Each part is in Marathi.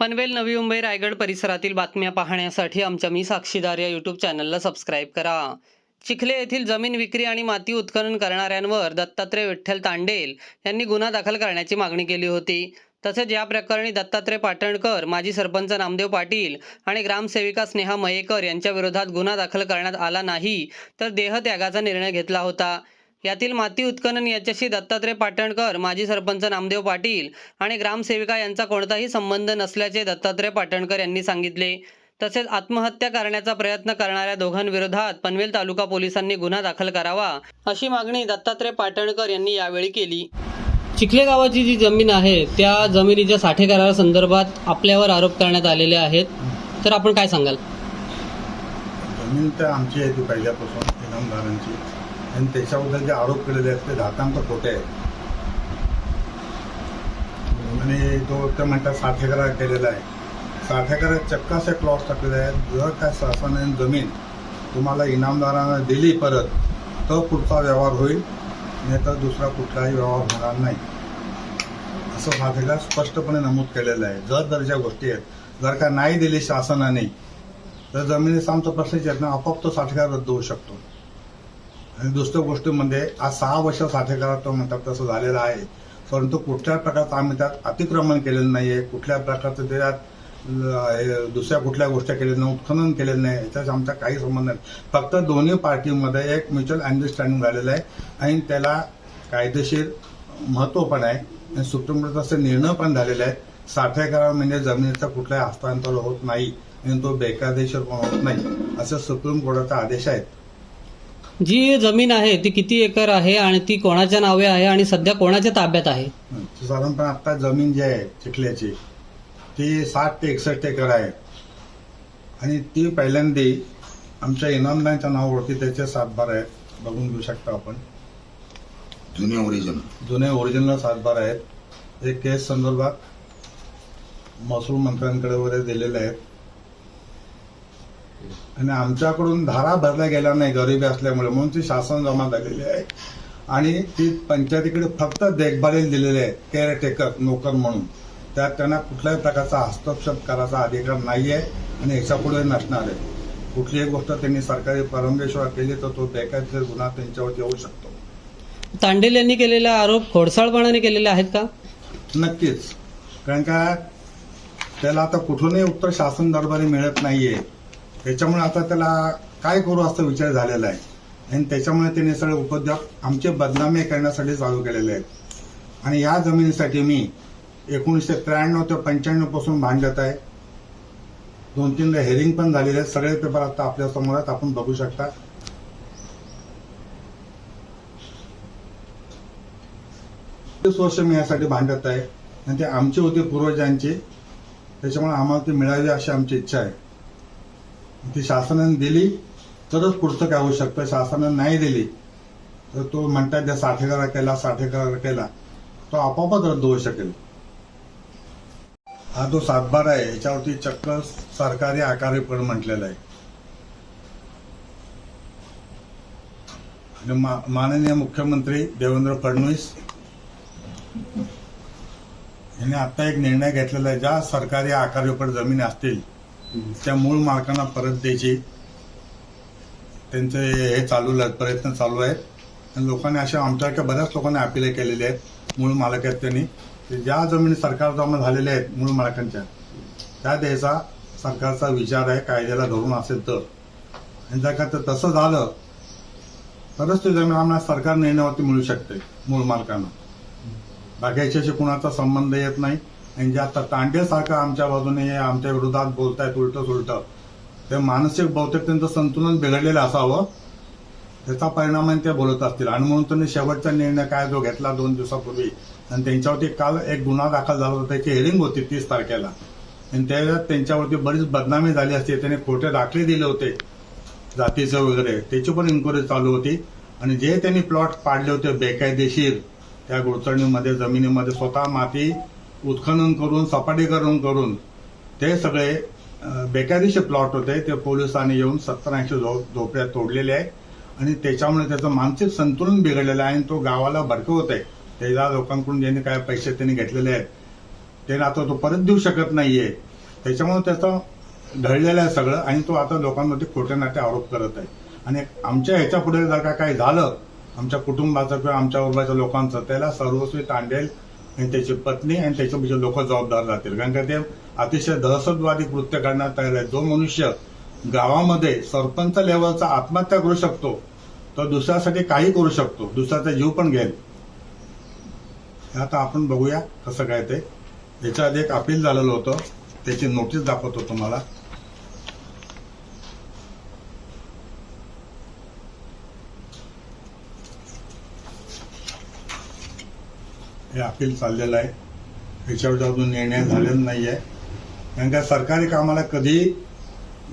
पनवेल नवी मुंबई रायगड परिसरातील बातम्या पाहण्यासाठी आमच्या मी साक्षीदार या यूट्यूब चॅनलला सबस्क्राईब करा. चिखले येथील जमीन विक्री आणि माती उत्खनन करणाऱ्यांवर दत्तात्रय विठ्ठल तांडेल यांनी गुन्हा दाखल करण्याची मागणी केली होती. तसेच या प्रकरणी दत्तात्रय पाटणकर माजी सरपंच नामदेव पाटील आणि ग्रामसेविका स्नेहा मयेकर यांच्या विरोधात गुन्हा दाखल करण्यात आला नाही तर देहत्यागाचा निर्णय घेतला होता. यातील माती उत्खनन याच्याशी दत्तात्रय पाटणकर माजी सरपंच नामदेव पाटील आणि ग्रामसेविका यांचा कोणताही संबंध नसल्याचे दत्तात्रय पाटणकर यांनी सांगितले. तसेच आत्महत्या करण्याचा प्रयत्न करणाऱ्या दोघांविरोधात पनवेल तालुका पोलिसांनी गुन्हा दाखल करावा अशी मागणी दत्तात्रय पाटणकर यांनी यावेळी केली. चिखले गावाची जी जमीन आहे त्या जमिनीच्या साठेकरारासंदर्भात आपल्यावर आरोप करण्यात आलेले आहेत. तर आपण काय सांगाल? जमीन तर आमची आहे ती पहिल्यापासून इनामदारांची आणि त्याच्याबद्दल जे आरोप केलेले आहेत ते धातांक खोटे आहेत. आणि तो ते म्हणतात साठ केलेला आहे. साठेकरात चक्क असे क्लॉस टाकलेले आहेत जर काय शासनाने जमीन तुम्हाला इनामदारांना दिली परत तर पुढचा व्यवहार होईल नाही तर दुसरा कुठलाही व्यवहार होणार नाही. असं साठ स्पष्टपणे नमूद केलेलं आहे. जर दर्जा गोष्टी आहेत जर का नाही दिली शासनाने तर जमिनीचा आमचा प्रश्नच येत ना आपोआप तो साठेकार रद्द होऊ शकतो. आणि दुसऱ्या गोष्टीमध्ये म्हणजे, आज सहा वर्ष साठेकारात तो म्हणतात तसं झालेलं आहे. परंतु कुठल्या प्रकारचं आम्ही त्यात अतिक्रमण केलेलं नाही आहे कुठल्या प्रकारचं त्यात दुसऱ्या कुठल्या गोष्टी केलेल्या नाही उत्खनन केलेलं नाही. याच्याशी आमचा काही संबंध नाही. फक्त दोन्ही पार्टीमध्ये एक म्युच्युअल अंडरस्टँडिंग झालेलं आहे. आणि त्याला कायदेशीर महत्त्व पण आहे. आणि सुप्रीम कोर्टाचा असे निर्णय पण झालेले आहेत. साठेकरा म्हणजे जमिनीचं कुठलाही हस्तांतर होत नाही. आणि तो बेकायदेशीर पण होत नाही. असं सुप्रीम कोर्टाचा आदेश आहे जी जमीन आहे ती किती एकर आहे आणि ती कोणाच्या नावे आहे आणि सध्या कोणाच्या ताब्यात आहे? साधारणपणे आता जमीन जी आहे चिखल्याची ती साठ ते एकसष्ट एकर आहे. आणि ती पहिल्यांदा आमच्या इनामदारांच्या नावावरती त्याचे सातबार आहेत. बघून घेऊ शकता आपण. जुने ओरिजिनल जुने ओरिजिनल सातबार आहेत. हे केस संदर्भात महसूल मंत्र्यांकडे वगैरे दिलेले आहेत. आणि आमच्याकडून धारा भरल्या गेल्या नाही गरिबी असल्यामुळे. म्हणून ती शासन जमा झालेली आहे. आणि ती पंचायतीकडे फक्त देखभालीला दिलेले आहे केअरटेकर नोकर म्हणून. त्यात त्यांना कुठल्याही प्रकारचा हस्तक्षेप करायचा अधिकार नाही आहे आणि ह्याच्या पुढे नसणार आहे. कुठलीही गोष्ट त्यांनी सरकारी परवानगीशिवाय केली तर तो बेकायदेशीर गुन्हा त्यांच्यावरती येऊ शकतो. तांडेल यांनी केलेले आरोप खोडसाळपणाने केलेले आहेत का? नक्कीच. कारण का त्याला आता कुठूनही उत्तर शासन दरबारी मिळत नाहीये. त्याच्यामुळे आता त्याला काय करू असा विचार झालेला आहे. आणि त्याच्यामुळे त्याने सगळे उपद्रव आमचे बदनामी करण्यासाठी चालू केलेले आहेत. आणि या जमिनीसाठी मी एकोणीसशे त्र्याण्णव ते पंच्याण्णवपासून भांडत आहे. दोन तीनदा हेरिंग पण झालेले आहेत. सगळे पेपर आता आपल्यासमोर आहेत आपण बघू शकता. वर्ष मी यासाठी भांडत आहे. आणि ते आमचे होते पूर्वजांची. त्याच्यामुळे आम्हाला ते मिळावी अशी आमची इच्छा आहे. ती शासनाने दिली तरच पुस्तक काय होऊ शकतं? शासनाने नाही दिली तर तो म्हणतात ज्या साठेकरा केला साठेकरा केला तो आपोआपच रद्द होऊ शकेल. हा जो सातबार आहे याच्यावरती चक्क सरकारी आकारी पण म्हटलेला आहे. आणि मा- माननीय मुख्यमंत्री देवेंद्र फडणवीस यांनी आता एक निर्णय घेतलेला आहे ज्या सरकारी आकारीवर जमीन असतील त्या मूळ मालकांना परत द्यायची. त्यांचे हे चालू प्रयत्न चालू आहेत. आणि लोकांनी अशा आमच्यासारख्या बऱ्याच लोकांनी अपिले केलेले आहेत. मूळ मालक आहेत त्यांनी. ज्या जमिनी सरकार जमा झालेल्या आहेत मूळ मालकांच्या त्या द्यायचा सरकारचा विचार आहे कायद्याला धरून असेल तर. आणि जर का ते तसं झालं तरच ती जमीन आम्हाला सरकार निर्णयावरती मिळू शकते मूळ मालकांना. बाकी याच्याशी कुणाचा संबंध येत नाही. आणि जे आता तांडेसारखं आमच्या बाजूने हे आमच्या विरोधात बोलतायत उलट सुलट ते मानसिक बहुतेक त्यांचं संतुलन बिघडलेलं असावं. त्याचा परिणाम ते बोलत असतील. आणि म्हणून त्यांनी शेवटचा निर्णय काय जो घेतला दोन दिवसापूर्वी आणि त्यांच्यावरती काल एक गुन्हा दाखल झाला होता त्याची हेरिंग होती तीस तारखेला. आणि त्याच्यात त्यांच्यावरती बरीच बदनामी झाली असती. त्याने खोटे दाखले दिले होते जातीचं वगैरे. त्याची पण इन्क्वायरी चालू होती. आणि जे त्यांनी प्लॉट पाडले होते बेकायदेशीर त्या गोडचणीमध्ये जमिनीमध्ये स्वतः माती उत्खनन करून सपाटीकरण करून ते सगळे बेकायदेशीर प्लॉट होते. ते पोलिसांनी येऊन सत्तर ऐंशी झोपड्या तोडलेले आहे आणि त्याच्यामुळे त्याचं मानसिक संतुलन बिघडलेलं आहे आणि तो गावाला भडकवत आहे त्याच्या लोकांकडून ज्यांनी काय पैसे त्यांनी घेतलेले आहेत ते आता तो परत देऊ शकत नाहीये. त्याच्यामुळे त्याचं ढळलेलं आहे सगळं आणि तो आता लोकांमध्ये खोटे नाटे आरोप करत आहे. आणि आमच्या ह्याच्या पुढे जर का काही झालं आमच्या कुटुंबाचं किंवा आमच्या वर्गाच्या लोकांचं त्याला सर्वस्वी तांडेल आणि त्याची पत्नी आणि त्याच्यापेक्षा म्हणजे लोक जबाबदार राहतील. कारण का ते अतिशय दहशतवादी कृत्य करण्यात तयार आहे. जो मनुष्य गावामध्ये सरपंच लेवलचा आत्महत्या करू शकतो तो दुसऱ्यासाठी काही करू शकतो. दुसऱ्याचा जीव पण घेईल. हे आता आपण बघूया कसं काय ते. याच्या आधी एक अपील झालेलं होतं. त्याची नोटीस दाखवतो तुम्हाला. हे अपील चाललेलं आहे. याच्यावर अजून निर्णय झालेला नाहीये. कारण का सरकारी कामाला कधी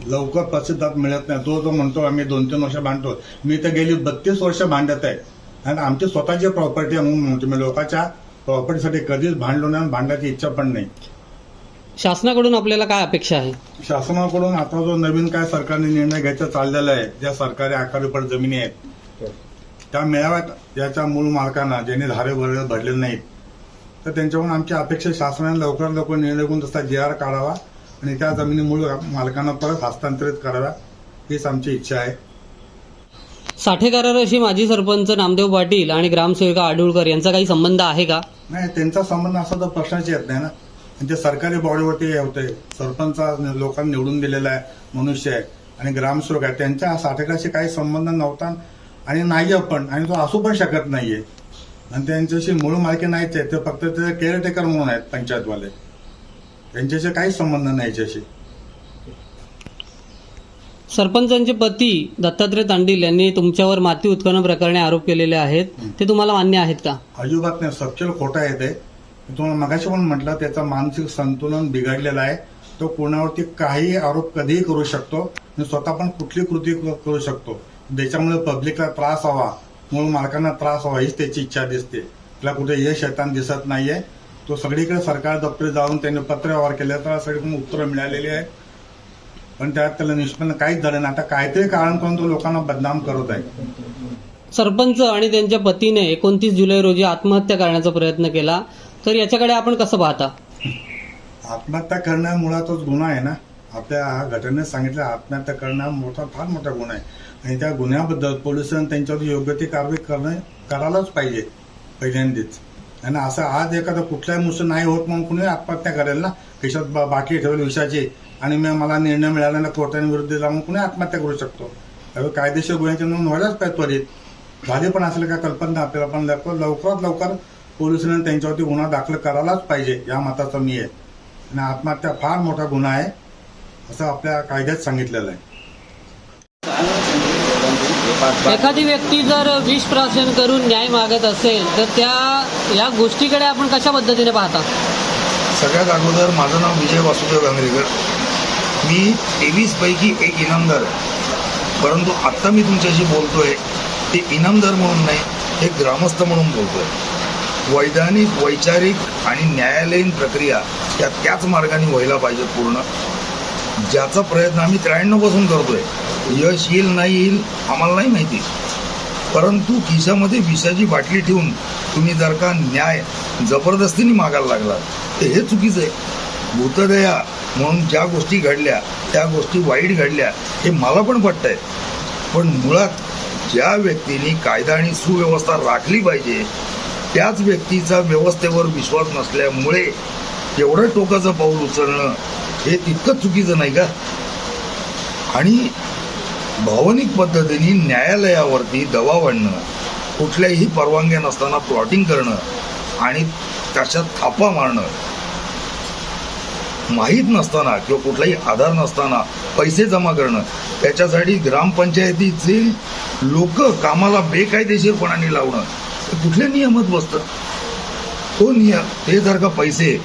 लवकर प्रसिद्धात मिळत नाही. तो जो म्हणतो आम्ही दोन तीन वर्ष भांडतो. मी तर गेली बत्तीस वर्ष भांडत आहे. आणि आमची स्वतःची प्रॉपर्टी आहे म्हणून म्हणतो. मी लोकांच्या प्रॉपर्टीसाठी कधीच भांडलो नाही भांडायची इच्छा पण नाही. शासनाकडून आपल्याला काय अपेक्षा आहे? शासनाकडून आता जो नवीन काय सरकारने निर्णय घ्यायचा चाललेला आहे ज्या सरकारी आकारीपट जमिनी आहेत त्या मिळाव्यात ज्याच्या मूळ मालकांना ज्यांनी धारे भरले भरले नाहीत तर त्यांच्याकडून आमची अपेक्षा शासनाने लवकरात लवकर निर्णय घेऊन तसा जी आर काढावा आणि त्या जमिनी मूळ मालकांना परत हस्तांतरित कराव्या हीच आमची इच्छा आहे. साठेकराराशी माजी सरपंच नामदेव पाटील आणि ग्रामसेविका आडुळकर यांचा काही संबंध आहे का? नाही त्यांचा संबंध असा तर प्रश्नच येत नाही ना. आणि ते सरकारी बॉडीवरती हे होते. सरपंच लोकांनी निवडून दिलेला आहे मनुष्य आहे आणि ग्रामसेवक आहे. त्यांच्या साठेकाशी काही संबंध नव्हता. आणि नाही पण आणि तो असू पण शकत नाहीये. आणि त्यांच्याशी मूळ मालकी नाहीच आहे ते फक्त ते केअरटेकर म्हणून आहेत पंचायतवाले. त्यांच्याशी काहीच संबंध नाही याच्याशी. सरपंचांचे पती दत्तात्रय तांडील यांनी तुमच्यावर माती उत्खनन प्रकरणी आरोप केलेले आहेत. ते तुम्हाला मान्य आहेत का? अजिबात नाही सपचेल खोटा आहे ते. मी तुम्हाला मगाशी पण म्हटलं त्याचं मानसिक संतुलन बिघडलेलं आहे. तो कोणावरती काही आरोप कधीही करू शकतो. आणि स्वतः पण कुठली कृती करू शकतो. त्याच्यामुळे पब्लिकला त्रास व्हावा मूळ मालकांना त्रास व्हावा हीच त्याची इच्छा दिसते. त्याला कुठे यश येताना दिसत नाहीये. तो सगळीकडे सरकार दप्तरी जाऊन त्यांनी पत्र व्यवहार केले तर सगळीकडून उत्तरं मिळालेली आहे पण त्यात त्याला निष्पन्न काहीच झालं नाही. आता काहीतरी कारण करून तो लोकांना बदनाम करत आहे. सरपंच आणि त्यांच्या पतीने एकोणतीस जुलै रोजी आत्महत्या करण्याचा प्रयत्न केला. तर याच्याकडे आपण कसं पाहता? आत्महत्या करणं हा मुळातच गुन्हा आहे ना? आपल्या घटनेत सांगितलं आत्महत्या करणं हा मोठा फार मोठा गुन्हा आहे. आणि त्या गुन्ह्याबद्दल पोलिसांनी त्यांच्यावर योग्य ती कारवाई करणं करायलाच पाहिजे पहिल्यांदाच. आणि असं आज एखादा कुठलाही मुसळ नाही होत म्हणून कुणी आत्महत्या करेल ना? खिशात बा- बाकी ठेवेल विषयाची आणि मग मला निर्णय मिळाला ना कोर्टाने विरुद्ध दिला म्हणून कुणी आत्महत्या करू शकतो? त्यावेळी कायदेशीर गुन्ह्याची नोंद व्हायलाच पाहिजे त्वरित. झाली पण असेल का कल्पना आपल्याला पण लवकरात लवकर पोलिसांनी त्यांच्यावरती गुन्हा दाखल करायलाच पाहिजे या मताचा मी आहे. आणि आत्महत्या फार मोठा गुन्हा आहे असं आपल्या कायद्यात सांगितलेलं आहे. एखादी व्यक्ती जर विष प्राशन करून न्याय मागत असेल तर त्या या गोष्टीकडे आपण कशा पद्धतीने पाहता? सगळ्यात अगोदर माझं नाव विजय वासुदेव गांगरेकर मी तेवीस पैकी एक इनामदार आहे. परंतु आत्ता मी तुमच्याशी बोलतोय ते इनामदार म्हणून नाही हे ग्रामस्थ म्हणून बोलतोय. वैधानिक वैचारिक आणि न्यायालयीन प्रक्रिया या त्याच मार्गाने व्हायला पाहिजे पूर्ण. ज्याचा प्रयत्न आम्ही त्र्याण्णवपासून करतोय. यश येईल नाही येईल आम्हाला नाही माहिती. परंतु खिशामध्ये विषाची बाटली ठेवून तुम्ही जर का न्याय जबरदस्तीने मागायला लागला तर हे चुकीचं आहे. भूतदया म्हणून ज्या गोष्टी घडल्या त्या गोष्टी वाईट घडल्या हे मला पण पटतंय. पण मुळात ज्या व्यक्तीने कायदा आणि सुव्यवस्था राखली पाहिजे त्याच व्यक्तीचा व्यवस्थेवर विश्वास नसल्यामुळे एवढं टोकाचं पाऊल उचलणं हे तितकंच चुकीचं नाही का? आणि भावनिक पद्धतीने न्यायालयावरती दबाव आणणं कुठल्याही परवानग्या नसताना प्लॉटिंग करणं आणि त्याच्यात थापा मारणं. माहीत नसताना किंवा कुठलाही आधार नसताना पैसे जमा करणं. त्याच्यासाठी ग्रामपंचायतीचे लोक कामाला बेकायदेशीरपणाने लावणं. कुठल्या नियमात बसतं? तो नियम ते जर का पैसे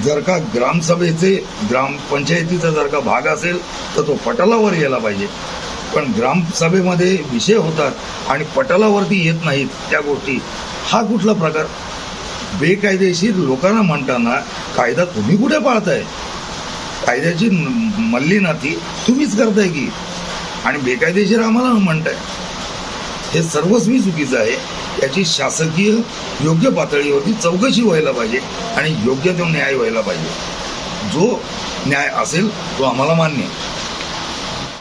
जर का ग्रामसभेचे ग्रामपंचायतीचा जर का भाग असेल तर तो पटलावर यायला पाहिजे. पण ग्रामसभेमध्ये विषय होतात आणि पटलावरती येत नाहीत त्या गोष्टी हा कुठला प्रकार? बेकायदेशीर लोकांना म्हणताना कायदा तुम्ही कुठे पाळताय? कायद्याची न- मल्लीनाथी तुम्हीच करताय की? आणि बेकायदेशीर आम्हाला म्हणताय. हे सर्वस्वी चुकीचं आहे. त्याची शासकीय योग्य पातळीवरती चौकशी व्हायला पाहिजे आणि योग्य तो न्याय व्हायला पाहिजे. जो न्याय असेल तो आम्हाला मान्य